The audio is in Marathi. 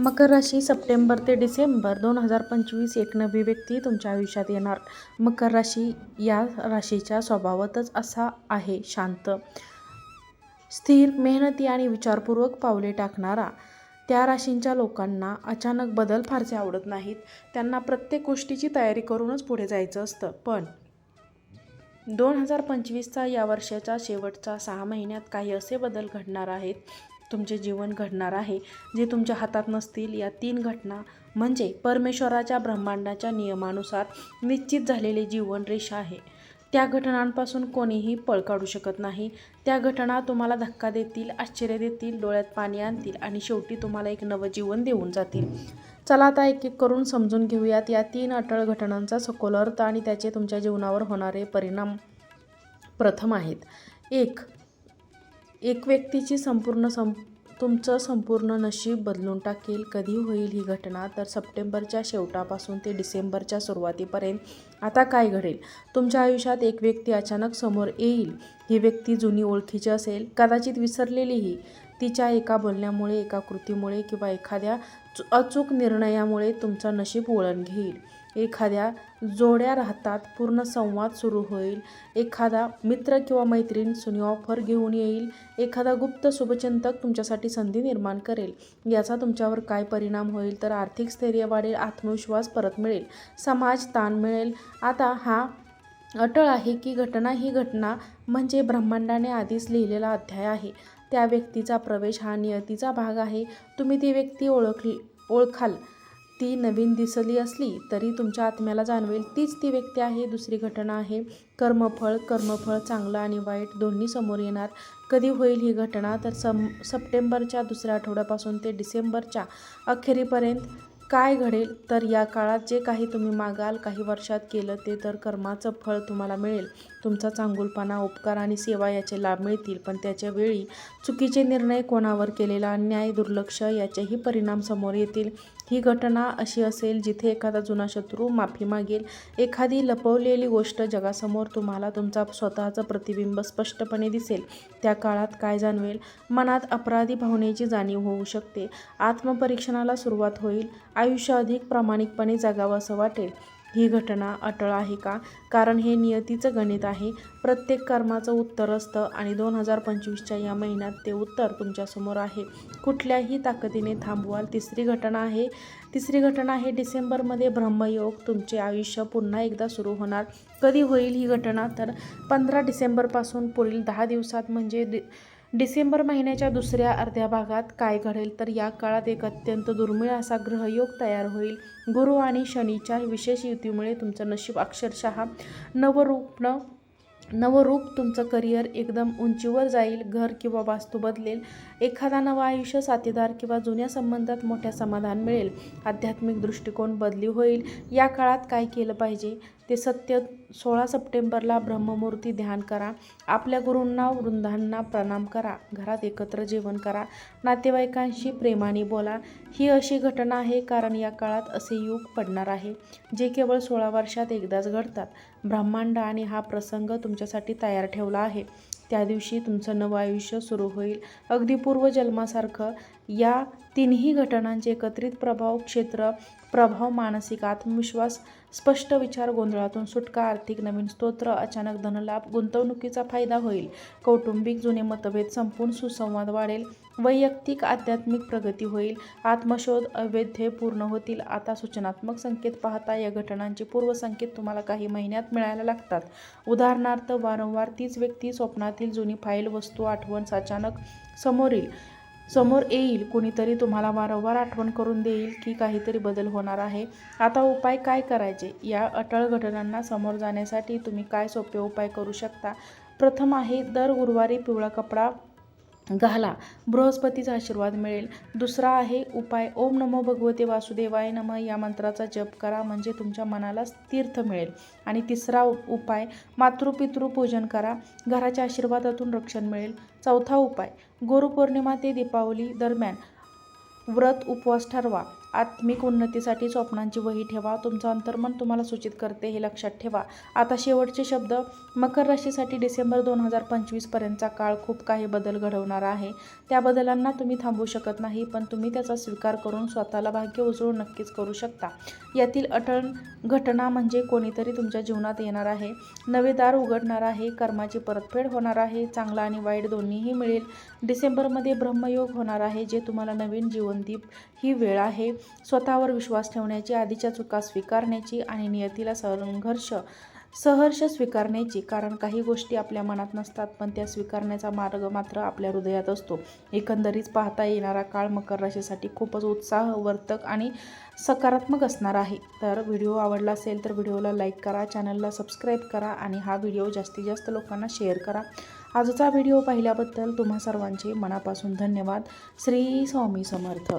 मकर राशी सप्टेंबर ते डिसेंबर दोन हजार पंचवीस एक नवी व्यक्ती तुमच्या आयुष्यात येणार. मकर राशी या राशीच्या स्वभावातच असा आहे शांत स्थिर मेहनती आणि विचारपूर्वक पावले टाकणारा. त्या राशींच्या लोकांना अचानक बदल फारसे आवडत नाहीत. त्यांना प्रत्येक गोष्टीची तयारी करूनच पुढे जायचं असतं. पण दोन हजार पंचवीसचा या वर्षाच्या शेवटचा सहा महिन्यात काही असे बदल घडणार आहेत तुमचे जीवन घडणार आहे. जे तुमच्या हातात नसतील या तीन घटना म्हणजे परमेश्वराच्या ब्रह्मांडाच्या नियमानुसार निश्चित झालेले जीवन रेषा आहे. त्या घटनांपासून कोणीही पळ काढू शकत नाही. त्या घटना तुम्हाला धक्का देतील आश्चर्य देतील डोळ्यात पाणी आणतील आणि शेवटी तुम्हाला एक नवं जीवन देऊन जातील. चला आता एक एक करून समजून घेऊयात या तीन अटळ घटनांचा सखोल अर्थ आणि त्याचे तुमच्या जीवनावर होणारे परिणाम प्रथम आहेत. एक एक व्यक्तीची संपूर्ण सं तुमचं संपूर्ण नशीब बदलून टाकेल. कधी होईल ही घटना? तर सप्टेंबरच्या शेवटापासून ते डिसेंबरच्या सुरुवातीपर्यंत आता काय घडेल? तुमच्या आयुष्यात एक व्यक्ती अचानक समोर येईल. ही व्यक्ती जुनी ओळखीची असेल. कदाचित विसरलेलीही तिच्या एका बोलण्यामुळे एका कृतीमुळे किंवा एखाद्या चु- अचूक निर्णयामुळे तुमचं नशीब वळण घेईल. एखाद्या जोड्या राहतात पूर्ण संवाद सुरू होईल. एखादा मित्र किंवा मैत्रीण सुनी ऑफर घेऊन येईल. एखादा गुप्त शुभचिंतक तुमच्यासाठी संधी निर्माण करेल. याचा तुमच्यावर काय परिणाम होईल? तर आर्थिक स्थैर्य वाढेल आत्मविश्वास परत मिळेल. समाज ताण मिळेल. आता हा अटळ आहे की घटना ही घटना म्हणजे ब्रह्मांडाने आधीच लिहिलेला अध्याय आहे. त्या व्यक्तीचा प्रवेश हा नियतीचा भाग आहे. तुम्ही ती व्यक्ती ओळखली ओळखाल. ती नवीन दिसली असली तरी तुमच्या आत्म्याला जाणवेल तीच ती व्यक्ती आहे दुसरी घटना आहे. कर्मफळ कर्मफळ चांगलं आणि वाईट दोन्ही समोर येणार. कधी होईल ही घटना? तर सम सप्टेंबरच्या दुसऱ्या आठवड्यापासून ते डिसेंबरच्या अखेरीपर्यंत काय घडेल? तर या काळात जे काही तुम्ही मागाल काही वर्षात केलं ते तर कर्माचं फळ तुम्हाला मिळेल. तुमचा चांगुलपणा उपकार आणि सेवा याचे लाभ मिळतील पण त्याच्या वेळी चुकीचे निर्णय कोणावर केलेला अन्याय दुर्लक्ष याचेही परिणाम समोर येतील. ही घटना अशी असेल जिथे एखादा जुना शत्रू माफी मागेल. एखादी लपवलेली गोष्ट जगासमोर तुम्हाला तुमचा स्वतःचं प्रतिबिंब स्पष्टपणे दिसेल. त्या काळात काय जाणवेल? मनात अपराधी भावनेची जाणीव होऊ शकते. आत्मपरीक्षणाला सुरुवात होईल. आयुष्य अधिक प्रामाणिकपणे जगावं असं वाटेल. ही घटना अटळ आहे का? कारण हे नियतीचं गणित आहे. प्रत्येक कर्माचं उत्तर असतं आणि दोन हजार पंचवीसच्या या महिन्यात ते उत्तर तुमच्यासमोर आहे. कुठल्याही ताकदीने थांबवाल तिसरी घटना आहे. तिसरी घटना आहे डिसेंबरमध्ये ब्रह्मयोग तुमचे आयुष्य पुन्हा एकदा सुरू होणार. कधी होईल ही घटना? तर पंधरा डिसेंबरपासून पुढील दहा दिवसात म्हणजे दि डिसेंबर महिन्याच्या दुसऱ्या अर्ध्या भागात काय घडेल तर या काळात एक अत्यंत दुर्मिळ असा ग्रहयोग तयार होईल. गुरु आणि शनीच्या विशेष युतीमुळे तुमचं नशीब अक्षरशः नवरूपनं नवरूप तुमचं करिअर एकदम उंचीवर जाईल. घर किंवा वास्तू बदलेल. एखादा नवा आयुष्य साथीदार किंवा जुन्या संबंधात मोठ्या समाधान मिळेल. आध्यात्मिक दृष्टिकोन बदली होईल. या काळात काय केलं पाहिजे? ते सत्य सोळा सप्टेंबरला ब्रह्ममूर्ती ध्यान करा. आपल्या गुरूंना वृंदांना प्रणाम करा. घरात एकत्र जेवण करा. नातेवाईकांशी प्रेमाने बोला. ही अशी घटना आहे कारण या काळात असे युग पडणार आहे जे केवळ सोळा वर्षात एकदाच घडतात. ब्रह्मांड आणि हा प्रसंग तुमच्यासाठी तयार ठेवला आहे. त्या दिवशी तुमचं नवं आयुष्य सुरू होईल. अगदी पूर्वजन्मासारखं या तिन्ही घटनांचे एकत्रित प्रभाव क्षेत्र प्रभाव मानसिक आत्मविश्वास स्पष्ट विचार गोंधळातून सुटका आर्थिक नवीन स्तोत्र अचानक धनलाभ गुंतवणुकीचा फायदा होईल कौटुंबिक जुने मतभेद संपून सुसंवाद वाढेल वैयक्तिक आध्यात्मिक प्रगती होईल आत्मशोध अवैध पूर्ण होतील. आता सूचनात्मक संकेत पाहता या घटनांचे पूर्वसंकेत तुम्हाला काही महिन्यात मिळायला लागतात. उदाहरणार्थ वारंवार तीच व्यक्ती स्वप्नातील जुनी फाईल वस्तू आठवण अचानक समोर येईल समोर येईल कुणीतरी तुम्हाला वारंवार आठवण करून देईल की काहीतरी बदल होणार आहे. आता उपाय काय करायचे? या अटळ घटनांना समोर जाण्यासाठी तुम्ही काय सोपे उपाय करू शकता? प्रथम आहे दर गुरुवारी पिवळा कपडा घाला. बृहस्पतीचा आशीर्वाद मिळेल. दुसरा आहे उपाय. ओम नमो भगवते वासुदेवाय नम. या मंत्राचा जप करा म्हणजे तुमच्या मनाला तीर्थ मिळेल. आणि तिसरा उपाय मातृपितृपूजन करा. घराच्या आशीर्वादातून रक्षण मिळेल. चौथा उपाय गुरुपौर्णिमा ते दीपावली दरम्यान व्रत उपवास ठरवा. आत्मिक उन्नतीसाठी स्वप्नांची वही ठेवा. तुमचं अंतर्मन तुम्हाला सूचित करते हे लक्षात ठेवा. आता शेवटचे शब्द. मकर राशीसाठी डिसेंबर दोन हजार पंचवीसपर्यंतचा काळ खूप काही बदल घडवणार आहे. त्या बदलांना तुम्ही थांबवू शकत नाही पण तुम्ही त्याचा स्वीकार करून स्वतःला भाग्य उजळून नक्कीच करू शकता. यातील अटळ घटना म्हणजे कोणीतरी तुमच्या जीवनात येणार आहे. नवे दार उघडणार आहे कर्माची परतफेड होणार आहे चांगला आणि वाईट दोन्हीही मिळेल. डिसेंबरमध्ये ब्रह्मयोग होणार आहे जे तुम्हाला नवीन जीवनदीप ही वेळ आहे. स्वतःवर विश्वास ठेवण्याची आधीच्या चुका स्वीकारण्याची आणि नियतीला संघर्ष सहर्ष स्वीकारण्याची कारण काही गोष्टी आपल्या मनात नसतात पण त्या स्वीकारण्याचा मार्ग मात्र आपल्या हृदयात असतो. एकंदरीत पाहता येणारा काळ मकर राशीसाठी खूपच उत्साहवर्तक आणि सकारात्मक असणार आहे. तर व्हिडिओ आवडला असेल तर व्हिडिओला लाईक करा चॅनलला सबस्क्राईब करा आणि हा व्हिडिओ जास्तीत जास्त लोकांना शेअर करा. आजचा व्हिडिओ पाहिल्याबद्दल तुम्हा सर्वांचे मनापासून धन्यवाद. श्री स्वामी समर्थ.